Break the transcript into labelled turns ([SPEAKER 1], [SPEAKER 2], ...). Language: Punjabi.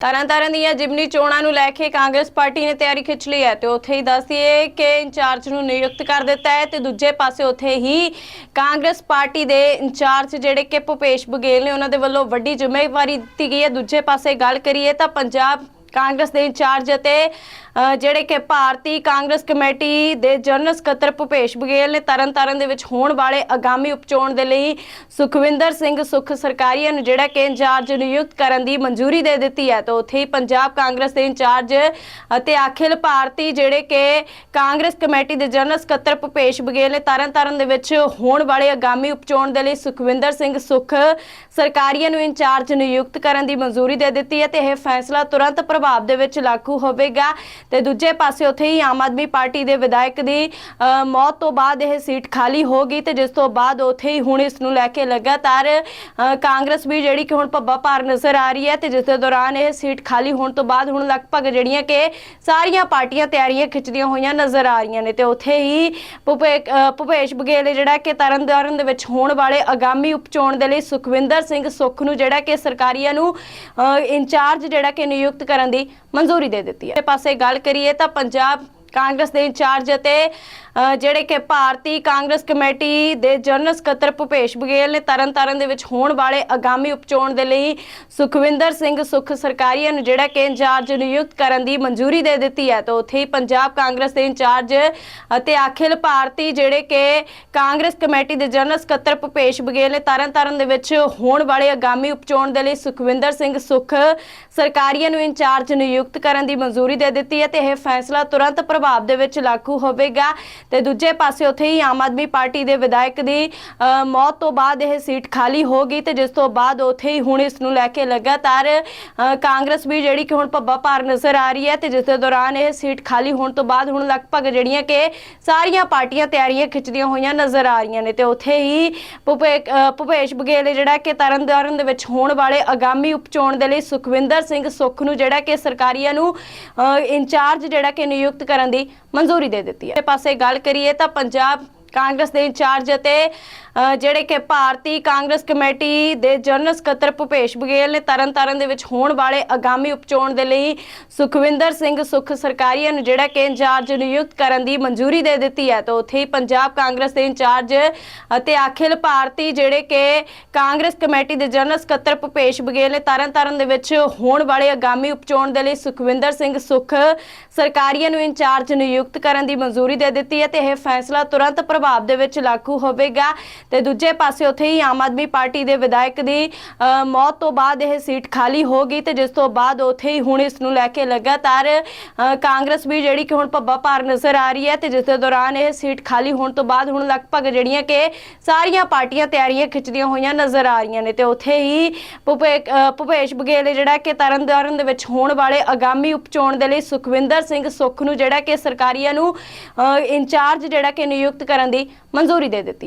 [SPEAKER 1] ਤਰਨਤਾਰਨ ਦੀਆਂ ਜਿਮਨੀ ਚੋਣਾਂ ਨੂੰ ਲੈ ਕੇ ਕਾਂਗਰਸ ਪਾਰਟੀ ਨੇ ਤਿਆਰੀ ਖਿੱਚ ਲਈ ਹੈ ਤੇ ਉੱਥੇ ਹੀ ਦੱਸਦੀਏ ਕਿ ਇੰਚਾਰਜ ਨੂੰ ਨਿਯੁਕਤ ਕਰ ਦਿੱਤਾ ਹੈ ਤੇ ਦੂਜੇ ਪਾਸੇ ਉੱਥੇ ਹੀ ਕਾਂਗਰਸ ਪਾਰਟੀ ਦੇ ਇੰਚਾਰਜ ਜਿਹੜੇ ਕਿ ਭੁਪੇਸ਼ ਬਘੇਲ ਨੇ ਉਹਨਾਂ ਦੇ ਵੱਲੋਂ ਵੱਡੀ ਜ਼ਿੰਮੇਵਾਰੀ ਦਿੱਤੀ ਗਈ ਹੈ। ਦੂਜੇ ਪਾਸੇ ਗੱਲ ਕਰੀਏ ਤਾਂ ਪੰਜਾਬ ਕਾਂਗਰਸ ਦੇ ਇੰਚਾਰਜ ਅਤੇ ਜਿਹੜੇ ਕਿ ਭਾਰਤੀ ਕਾਂਗਰਸ ਕਮੇਟੀ ਦੇ ਜਨਰਲ ਸਕੱਤਰ ਭੁਪੇਸ਼ ਬਘੇਲ ਨੇ ਤਰਨਤਾਰਨ ਦੇ ਵਿੱਚ ਹੋਣ ਵਾਲੇ ਆਗਾਮੀ ਉਪਚੋਣ ਦੇ ਲਈ ਸੁਖਵਿੰਦਰ ਸਿੰਘ ਸੁਖ ਸਰਕਾਰੀਆ ਨੂੰ ਜਿਹੜਾ ਕਿ ਇੰਚਾਰਜ ਨਿਯੁਕਤ ਕਰਨ ਦੀ ਮਨਜ਼ੂਰੀ ਦੇ ਦਿੱਤੀ ਹੈ। ਤਾਂ ਉੱਥੇ ਹੀ ਪੰਜਾਬ ਕਾਂਗਰਸ ਦੇ ਇੰਚਾਰਜ ਅਤੇ ਅਖਿਲ ਭਾਰਤੀ ਜਿਹੜੇ ਕਿ ਕਾਂਗਰਸ ਕਮੇਟੀ ਦੇ ਜਨਰਲ ਸਕੱਤਰ ਭੁਪੇਸ਼ ਬਘੇਲ ਨੇ ਤਰਨਤਾਰਨ ਦੇ ਵਿੱਚ ਹੋਣ ਵਾਲੇ ਆਗਾਮੀ ਉਪਚੋਣ ਦੇ ਲਈ ਸੁਖਵਿੰਦਰ ਸਿੰਘ ਸੁਖ ਸਰਕਾਰੀਆ ਨੂੰ ਇੰਚਾਰਜ ਨਿਯੁਕਤ ਕਰਨ ਦੀ ਮਨਜ਼ੂਰੀ ਦੇ ਦਿੱਤੀ ਹੈ ਤੇ ਇਹ ਫੈਸਲਾ ਤੁਰੰਤ ਪ੍ਰਭਾਵ ਦੇ ਵਿੱਚ ਲਾਗੂ ਹੋਵੇਗਾ। ਤੇ ਦੂਜੇ ਪਾਸੇ ਉੱਥੇ ਹੀ ਆਮ ਆਦਮੀ ਪਾਰਟੀ ਦੇ ਵਿਧਾਇਕ ਦੀ ਮੌਤ ਤੋਂ ਬਾਅਦ ਇਹ ਸੀਟ ਖਾਲੀ ਹੋ ਗਈ ਤੇ ਜਿਸ ਤੋਂ ਬਾਅਦ ਉੱਥੇ ਹੀ ਹੁਣ ਇਸ ਨੂੰ ਲੈ ਕੇ ਲਗਾਤਾਰ ਕਾਂਗਰਸ ਵੀ ਜਿਹੜੀ ਕਿ ਹੁਣ ਭੱਬਾ ਭਾਰ ਨਜ਼ਰ ਆ ਰਹੀ ਹੈ ਤੇ ਜਿਸ ਦੇ ਦੌਰਾਨ ਇਹ ਸੀਟ ਖਾਲੀ ਹੋਣ ਤੋਂ ਬਾਅਦ ਹੁਣ ਲਗਭਗ ਜਿਹੜੀਆਂ ਕਿ ਸਾਰੀਆਂ ਪਾਰਟੀਆਂ ਤਿਆਰੀਆਂ ਖਿੱਚਦੀਆਂ ਹੋਈਆਂ ਨਜ਼ਰ ਆ ਰਹੀਆਂ ਨੇ ਤੇ ਉੱਥੇ ਹੀ ਭੁਪੇ- ਅ, ਭੁਪੇਸ਼ ਬਘੇਲ ਜਿਹੜਾ ਕਿ ਤਰਨਤਾਰਨ ਦੇ ਵਿੱਚ ਹੋਣ ਵਾਲੇ ਆਗਾਮੀ ਉਪਚੋਣ ਦੇ ਲਈ ਸੁਖਵਿੰਦਰ ਸਿੰਘ ਸੁੱਖ ਨੂੰ ਜਿਹੜਾ ਕਿ ਸਰਕਾਰੀਆਂ ਨੂੰ ਇੰਚਾਰਜ ਜਿਹੜਾ ਕਿ ਨਿਯੁਕਤ ਕਰਨ ਦੀ ਮਨਜ਼ੂਰੀ ਦੇ ਦਿੱਤੀ ਹੈ। ਪਾਸੇ ਗੱਲ ਕਰੀਏ ਤਾਂ ਪੰਜਾਬ ਕਾਂਗਰਸ ਦੇ ਇੰਚਾਰਜ ਅਤੇ ਜਿਹੜੇ ਕਿ ਭਾਰਤੀ ਕਾਂਗਰਸ ਕਮੇਟੀ ਦੇ ਜਨਰਲ ਸਕੱਤਰ ਭੁਪੇਸ਼ ਬਘੇਲ ਨੇ ਤਰਨਤਾਰਨ ਦੇ ਵਿੱਚ ਹੋਣ ਵਾਲੇ ਆਗਾਮੀ ਉਪਚੋਣ ਦੇ ਲਈ ਸੁਖਵਿੰਦਰ ਸਿੰਘ ਸੁਖ ਸਰਕਾਰੀਆ ਨੂੰ ਜਿਹੜਾ ਕਿ ਇੰਚਾਰਜ ਨਿਯੁਕਤ ਕਰਨ ਦੀ ਮਨਜ਼ੂਰੀ ਦੇ ਦਿੱਤੀ ਹੈ। ਤਾਂ ਉੱਥੇ ਹੀ ਪੰਜਾਬ ਕਾਂਗਰਸ ਦੇ ਇੰਚਾਰਜ ਅਤੇ ਅਖਿਲ ਭਾਰਤੀ ਜਿਹੜੇ ਕਿ ਕਾਂਗਰਸ ਕਮੇਟੀ ਦੇ ਜਨਰਲ ਸਕੱਤਰ ਭੁਪੇਸ਼ ਬਘੇਲ ਨੇ ਤਰਨਤਾਰਨ ਦੇ ਵਿੱਚ ਹੋਣ ਵਾਲੇ ਆਗਾਮੀ ਉਪਚੋਣ ਦੇ ਲਈ ਸੁਖਵਿੰਦਰ ਸਿੰਘ ਸੁਖ ਸਰਕਾਰੀਆ ਨੂੰ ਇੰਚਾਰਜ ਨਿਯੁਕਤ ਕਰਨ ਦੀ ਮਨਜ਼ੂਰੀ ਦੇ ਦਿੱਤੀ ਹੈ ਤੇ ਇਹ ਫੈਸਲਾ ਤੁਰੰਤ ਪ੍ਰਭਾਵ ਦੇ ਵਿੱਚ ਲਾਗੂ ਹੋਵੇਗਾ ਤੇ ਦੂਜੇ ਪਾਸੇ ਉੱਥੇ ਹੀ ਆਮ ਆਦਮੀ ਪਾਰਟੀ ਦੇ ਵਿਧਾਇਕ ਦੀ ਮੌਤ ਤੋਂ ਬਾਅਦ ਇਹ ਸੀਟ ਖਾਲੀ ਹੋ ਗਈ ਤੇ ਜਿਸ ਤੋਂ ਬਾਅਦ ਉੱਥੇ ਹੀ ਹੁਣ ਇਸ ਨੂੰ ਲੈ ਕੇ ਲਗਾਤਾਰ ਕਾਂਗਰਸ ਵੀ ਜਿਹੜੀ ਕਿ ਹੁਣ ਭੱਬਾ ਭਾਰ ਨਜ਼ਰ ਆ ਰਹੀ ਹੈ ਤੇ ਜਿਸ ਦੇ ਦੌਰਾਨ ਇਹ ਸੀਟ ਖਾਲੀ ਹੋਣ ਤੋਂ ਬਾਅਦ ਹੁਣ ਲਗਭਗ ਜਿਹੜੀਆਂ ਕਿ ਸਾਰੀਆਂ ਪਾਰਟੀਆਂ ਤਿਆਰੀਆਂ ਖਿੱਚਦੀਆਂ ਹੋਈਆਂ ਨਜ਼ਰ ਆ ਰਹੀਆਂ ਨੇ ਤੇ ਉੱਥੇ ਹੀ ਭੁਪੇ- ਅ, ਭੁਪੇਸ਼ ਬਘੇਲ ਜਿਹੜਾ ਕਿ ਤਰਨਤਾਰਨ ਦੇ ਵਿੱਚ ਹੋਣ ਵਾਲੇ ਆਗਾਮੀ ਉਪਚੋਣ ਦੇ ਲਈ ਸੁਖਵਿੰਦਰ ਸਿੰਘ ਸੁੱਖ ਨੂੰ ਜਿਹੜਾ ਕਿ ਸਰਕਾਰੀਆਂ ਨੂੰ ਇੰਚਾਰਜ ਜਿਹੜਾ ਕਿ ਨਿਯੁਕਤ ਕਰਨ ਦੀ ਮਨਜ਼ੂਰੀ ਦੇ ਦਿੱਤੀ ਹੈ। ਪਾਸੇ ਗੱਲ ਕਰੀਏ ਤਾਂ ਪੰਜਾਬ ਕਾਂਗਰਸ ਦੇ ਇੰਚਾਰਜ ਅਤੇ ਜਿਹੜੇ ਕਿ ਭਾਰਤੀ ਕਾਂਗਰਸ ਕਮੇਟੀ ਦੇ ਜਨਰਲ ਸਕੱਤਰ ਭੁਪੇਸ਼ ਬਘੇਲ ਨੇ ਤਰਨਤਾਰਨ ਦੇ ਵਿੱਚ ਹੋਣ ਵਾਲੇ ਆਗਾਮੀ ਉਪਚੋਣ ਦੇ ਲਈ ਸੁਖਵਿੰਦਰ ਸਿੰਘ ਸੁਖ ਸਰਕਾਰੀਆ ਨੂੰ ਜਿਹੜਾ ਕਿ ਇੰਚਾਰਜ ਨਿਯੁਕਤ ਕਰਨ ਦੀ ਮਨਜ਼ੂਰੀ ਦੇ ਦਿੱਤੀ ਹੈ। ਤਾਂ ਉੱਥੇ ਹੀ ਪੰਜਾਬ ਕਾਂਗਰਸ ਦੇ ਇੰਚਾਰਜ ਅਤੇ ਅਖਿਲ ਭਾਰਤੀ ਜਿਹੜੇ ਕਿ ਕਾਂਗਰਸ ਕਮੇਟੀ ਦੇ ਜਨਰਲ ਸਕੱਤਰ ਭੁਪੇਸ਼ ਬਘੇਲ ਨੇ ਤਰਨਤਾਰਨ ਦੇ ਵਿੱਚ ਹੋਣ ਵਾਲੇ ਆਗਾਮੀ ਉਪਚੋਣ ਦੇ ਲਈ ਸੁਖਵਿੰਦਰ ਸਿੰਘ ਸੁਖ ਸਰਕਾਰੀਆ ਨੂੰ ਇੰਚਾਰਜ ਨਿਯੁਕਤ ਕਰਨ ਦੀ ਮਨਜ਼ੂਰੀ ਦੇ ਦਿੱਤੀ ਹੈ ਤੇ ਇਹ ਫੈਸਲਾ ਤੁਰੰਤ ਪ੍ਰਭਾਵ ਦੇ ਵਿੱਚ ਲਾਗੂ ਹੋਵੇਗਾ ਤੇ ਦੂਜੇ ਪਾਸੇ ਉੱਥੇ ਹੀ ਆਮ ਆਦਮੀ ਪਾਰਟੀ ਦੇ ਵਿਧਾਇਕ ਦੀ ਮੌਤ ਤੋਂ ਬਾਅਦ ਇਹ ਸੀਟ ਖਾਲੀ ਹੋ ਗਈ ਤੇ ਜਿਸ ਤੋਂ ਬਾਅਦ ਉੱਥੇ ਹੀ ਹੁਣ ਇਸ ਨੂੰ ਲੈ ਕੇ ਲਗਾਤਾਰ ਕਾਂਗਰਸ ਵੀ ਜਿਹੜੀ ਕਿ ਹੁਣ ਭੱਬਾ ਭਾਰ ਨਜ਼ਰ ਆ ਰਹੀ ਹੈ ਤੇ ਜਿਸ ਦੇ ਦੌਰਾਨ ਇਹ ਸੀਟ ਖਾਲੀ ਹੋਣ ਤੋਂ ਬਾਅਦ ਹੁਣ ਲਗਭਗ ਜਿਹੜੀਆਂ ਕਿ ਸਾਰੀਆਂ ਪਾਰਟੀਆਂ ਤਿਆਰੀਆਂ ਖਿੱਚਦੀਆਂ ਹੋਈਆਂ ਨਜ਼ਰ ਆ ਰਹੀਆਂ ਨੇ ਤੇ ਉੱਥੇ ਹੀ ਭੁਪੇ- ਅ, ਭੁਪੇਸ਼ ਬਘੇਲ ਜਿਹੜਾ ਕਿ ਤਰਨਤਾਰਨ ਦੇ ਵਿੱਚ ਹੋਣ ਵਾਲੇ ਆਗਾਮੀ ਉਪਚੋਣ ਦੇ ਲਈ ਸੁਖਵਿੰਦਰ ਸਿੰਘ ਸੁੱਖ ਨੂੰ ਜਿਹੜਾ ਕਿ ਸਰਕਾਰੀਆਂ ਨੂੰ ਅ, ਇੰਚਾਰਜ ਜਿਹੜਾ ਕਿ ਨਿਯੁਕਤ ਕਰਨ ਦੀ ਮਨਜ਼ੂਰੀ ਦੇ ਦਿੱਤੀ ਹੈ।